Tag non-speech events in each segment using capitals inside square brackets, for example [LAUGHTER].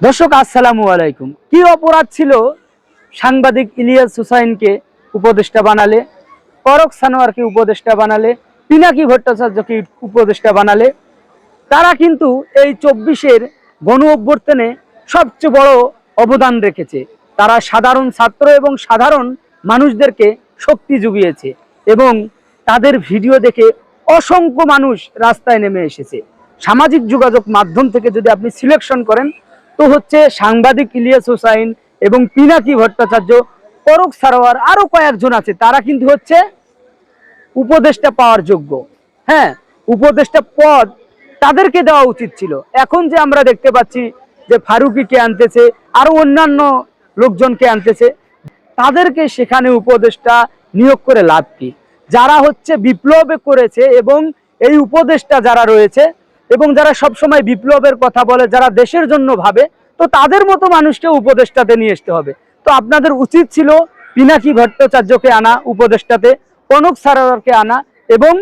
দর্শক, আসসালামু আলাইকুম। কি অপরাধ ছিল? সাংবাদিক ইলিয়াস হুসাইনকে উপদেষ্টা বানালে করক সানোয়ারকে উপদেষ্টা বানালে, পিনাকি ভট্টাচার্যকে উপদেষ্টা বানালে, তারা কিন্তু এই চব্বিশের গণ অভ্যর্থনে সবচেয়ে বড় অবদান রেখেছে। তারা সাধারণ ছাত্র এবং সাধারণ মানুষদেরকে শক্তি জুগিয়েছে এবং তাদের ভিডিও দেখে অসংখ্য মানুষ রাস্তায় নেমে এসেছে। সামাজিক যোগাযোগ মাধ্যম থেকে যদি আপনি সিলেকশন করেন তো হচ্ছে সাংবাদিক ইলিয়াস হোসাইন এবং পিনাকি ভট্টাচার্য করক সারোয়ার আরও কয়েকজন আছে, তারা কিন্তু হচ্ছে উপদেষ্টা পাওয়ার যোগ্য। হ্যাঁ উপদেষ্টা পদ তাদেরকে দেওয়া উচিত ছিল। এখন যে আমরা দেখতে পাচ্ছি যে ফারুকিকে আনতেছে, আরও অন্যান্য লোকজনকে আনতেছে, তাদেরকে সেখানে উপদেষ্টা নিয়োগ করে লাভ কি? যারা হচ্ছে বিপ্লবে করেছে এবং এই উপদেষ্টা যারা রয়েছে এবং যারা সবসময় বিপ্লবের কথা বলে, যারা দেশের জন্য ভাবে, তো তাদের মতো মানুষকে উপদেষ্টাতে নিয়ে আসতে হবে। তো আপনাদের উচিত ছিল পিনাকি ভট্টাচার্যকে আনা, উপদেষ্টাতে, কনক সারারকে আনা, এবং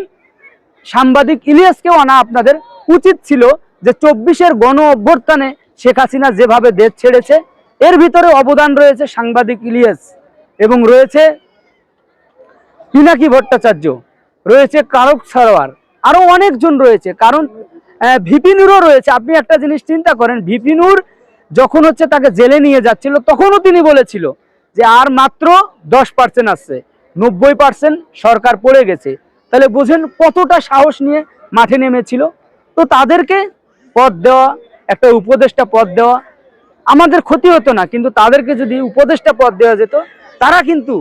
সাংবাদিক ইলিয়াসকেও আনা। আপনাদের উচিত ছিল যে চব্বিশের গণ অভ্যর্থনে শেখ হাসিনা যেভাবে দেশ ছেড়েছে, এর ভিতরে অবদান রয়েছে সাংবাদিক ইলিয়াস এবং রয়েছে পিনাকি ভট্টাচার্য, রয়েছে কারক সারোয়ার। আরও অনেকজন রয়েছে, কারণ ভিপিনুরও রয়েছে। আপনি একটা জিনিস চিন্তা করেন, ভিপিনুর যখন হচ্ছে তাকে জেলে নিয়ে যাচ্ছিল, তখনও তিনি বলেছিল যে আর মাত্র দশ পার্সেন্ট আসছে নব্বই পার্সেন্ট সরকার পড়ে গেছে। তাহলে বুঝেন কতটা সাহস নিয়ে মাঠে নেমেছিল। তো তাদেরকে পদ দেওয়া, একটা উপদেষ্টা পদ দেওয়া আমাদের ক্ষতি হতো না, কিন্তু তাদেরকে যদি উপদেষ্টা পদ দেওয়া যেত, তারা কিন্তু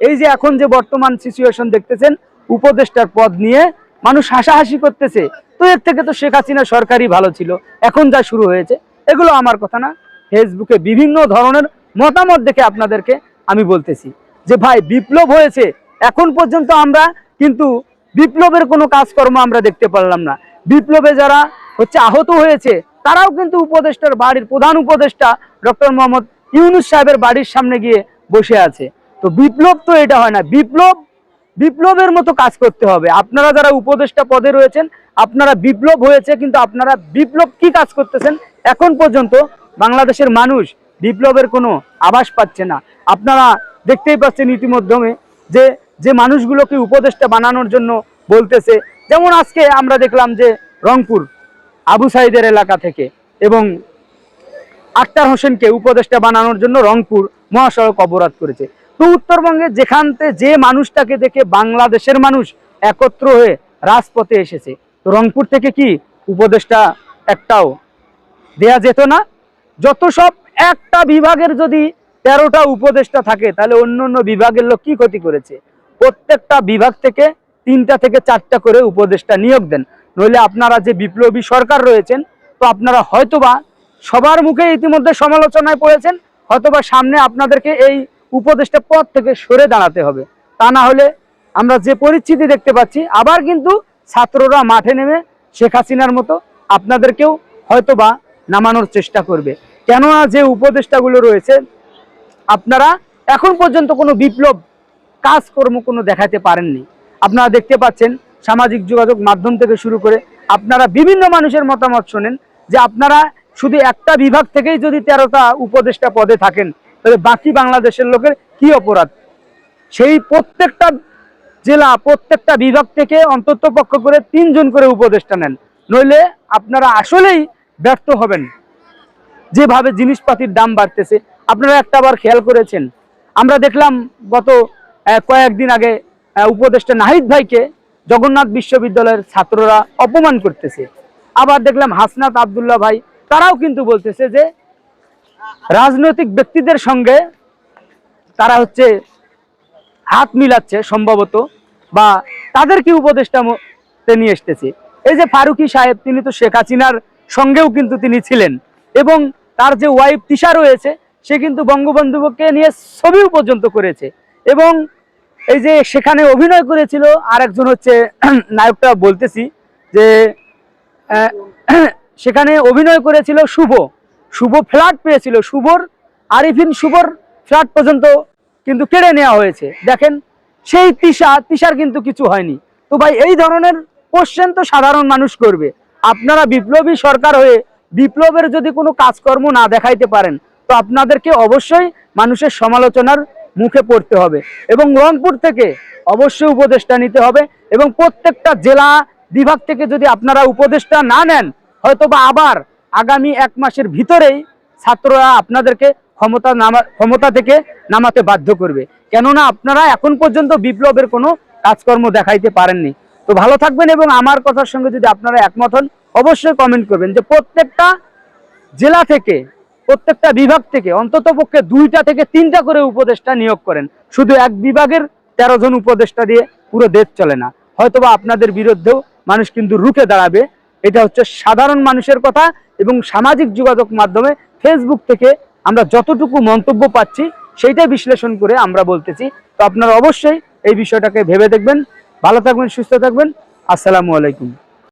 এই যে এখন যে বর্তমান সিচুয়েশন দেখতেছেন, উপদেষ্টার পদ নিয়ে মানুষ হাসাহাসি করতেছে। তো এর থেকে তো শেখ হাসিনা সরকারই ভালো ছিল। এখন যা শুরু হয়েছে, এগুলো আমার কথা না। ফেসবুকে বিভিন্ন ধরনের মতামত দেখে আপনাদেরকে আমি বলতেছি যে, ভাই, বিপ্লব হয়েছে, এখন পর্যন্ত আমরা কিন্তু বিপ্লবের কোনো কাজকর্ম আমরা দেখতে পারলাম না। বিপ্লবে যারা হচ্ছে আহত হয়েছে, তারাও কিন্তু উপদেষ্টার বাড়ির প্রধান উপদেষ্টা ডক্টর মোহাম্মদ ইউনুস সাহেবের বাড়ির সামনে গিয়ে বসে আছে। তো বিপ্লব তো এটা হয় না। বিপ্লব বিপ্লবের মতো কাজ করতে হবে। আপনারা যারা উপদেষ্টা পদে রয়েছেন, আপনারা বিপ্লব হয়েছে, কিন্তু আপনারা বিপ্লব কি কাজ করতেছেন, এখন পর্যন্ত বাংলাদেশের মানুষ বিপ্লবের কোনো আভাস পাচ্ছে না। আপনারা দেখতেই পাচ্ছেন ইতিমধ্যে যে যে মানুষগুলোকে উপদেষ্টা বানানোর জন্য বলতেছে, যেমন আজকে আমরা দেখলাম যে রংপুর, আবু সাইদের এলাকা থেকে এবং আক্তার হোসেনকে উপদেষ্টা বানানোর জন্য রংপুর মহাসড়ক অবরোধ করেছে। তো উত্তরবঙ্গে যেখানতে যে মানুষটাকে দেখে বাংলাদেশের মানুষ একত্র হয়ে রাজপথে এসেছে, তো রংপুর থেকে কি উপদেষ্টা একটাও? দেয়া যেত না? যত সব একটা বিভাগের যদি তেরোটা উপদেষ্টা থাকে, তাহলে অন্য অন্য বিভাগের লোক কি ক্ষতি করেছে? প্রত্যেকটা বিভাগ থেকে তিনটা থেকে চারটা করে উপদেষ্টা নিয়োগ দেন। নইলে আপনারা যে বিপ্লবী সরকার রয়েছেন, তো আপনারা হয়তোবা সবার মুখে ইতিমধ্যে সমালোচনায় পড়েছেন, হয়তোবা সামনে আপনাদেরকে এই উপদেষ্টা পদ থেকে সরে দাঁড়াতে হবে। তা না হলে আমরা যে পরিস্থিতি দেখতে পাচ্ছি, আবার কিন্তু ছাত্ররা মাঠে নেমে শেখ হাসিনার মতো আপনাদেরকেও হয়তোবা নামানোর চেষ্টা করবে। কেননা যে উপদেষ্টাগুলো রয়েছে, আপনারা এখন পর্যন্ত কোনো বিপ্লব কাজকর্ম কোনো দেখাতে পারেননি। আপনারা দেখতে পাচ্ছেন সামাজিক যোগাযোগ মাধ্যম থেকে শুরু করে আপনারা বিভিন্ন মানুষের মতামত শোনেন যে আপনারা শুধু একটা বিভাগ থেকেই যদি তেরোটা উপদেষ্টা পদে থাকেন তাহলে বাকি বাংলাদেশের লোকের কি অপরাধ? সেই প্রত্যেকটা জেলা, প্রত্যেকটা বিভাগ থেকে অন্তত পক্ষ করে তিনজন করে উপদেষ্টা নেন। নইলে আপনারা আসলেই ব্যর্থ হবেন। যেভাবে জিনিসপাতির দাম বাড়তেছে। আপনারা একটা বার খেয়াল করেছেন? আমরা দেখলাম গত কয়েকদিন আগে উপদেষ্টা নাহিদ ভাইকে জগন্নাথ বিশ্ববিদ্যালয়ের ছাত্ররা অপমান করতেছে। আবার দেখলাম হাসনাত আবদুল্লাহ ভাই, তারাও কিন্তু বলতেছে যে রাজনৈতিক ব্যক্তিদের সঙ্গে তারা হচ্ছে হাত মিলাচ্ছে সম্ভবত, বা তাদেরকে উপদেষ্টা নিয়ে এসতেছে এই যে ফারুকি সাহেব, তিনি তো শেখ হাসিনার সঙ্গেও কিন্তু তিনি ছিলেন, এবং তার যে ওয়াইফ তিশা রয়েছে, সে কিন্তু বঙ্গবন্ধুকে নিয়ে ছবিও পর্যন্ত করেছে, এবং এই যে সেখানে অভিনয় করেছিল আর একজন হচ্ছে [CLEARS THROAT] নায়কটা বলতেছি যে [CLEARS THROAT] সেখানে অভিনয় করেছিল শুভ। শুভ ফ্ল্যাট পেয়েছিল, শুভর, আরিফিন শুভর ফ্ল্যাট পর্যন্ত কিন্তু কেড়ে নেওয়া হয়েছে। দেখেন, সেই তিশা, তিশার কিন্তু কিছু হয়নি। তো ভাই, এই ধরনের কোশ্চেন তো সাধারণ মানুষ করবে। আপনারা বিপ্লবী সরকার হয়ে বিপ্লবের যদি কোনো কাজকর্ম না দেখাইতে পারেন, তো আপনাদেরকে অবশ্যই মানুষের সমালোচনার মুখে পড়তে হবে এবং রংপুর থেকে অবশ্যই উপদেষ্টা নিতে হবে এবং প্রত্যেকটা জেলা বিভাগ থেকে যদি আপনারা উপদেষ্টা না নেন হয়তো বা আবার আগামী এক মাসের ভিতরেই ছাত্ররা আপনাদেরকে ক্ষমতা নামা ক্ষমতা থেকে নামাতে বাধ্য করবে। কেননা আপনারা এখন পর্যন্ত বিপ্লবের কোনো কাজকর্ম দেখাইতে পারেননি। তো ভালো থাকবেন এবং আমার কথার সঙ্গে যদি আপনারা একমত হন, অবশ্যই কমেন্ট করবেন যে প্রত্যেকটা জেলা থেকে, প্রত্যেকটা বিভাগ থেকে অন্তত পক্ষে দুইটা থেকে তিনটা করে উপদেষ্টা নিয়োগ করেন। শুধু এক বিভাগের তেরো জন উপদেষ্টা দিয়ে পুরো দেশ চলে না। হয়তোবা আপনাদের বিরুদ্ধেও মানুষ কিন্তু রুখে দাঁড়াবে। এটা হচ্ছে সাধারণ মানুষের কথা এবং সামাজিক যোগাযোগ মাধ্যমে ফেসবুক থেকে আমরা যতটুকু মন্তব্য পাচ্ছি, সেইটা বিশ্লেষণ করে আমরা বলতেছি। তো আপনারা অবশ্যই এই বিষয়টাকে ভেবে দেখবেন। ভালো থাকবেন, সুস্থ থাকবেন। আসসালামু আলাইকুম।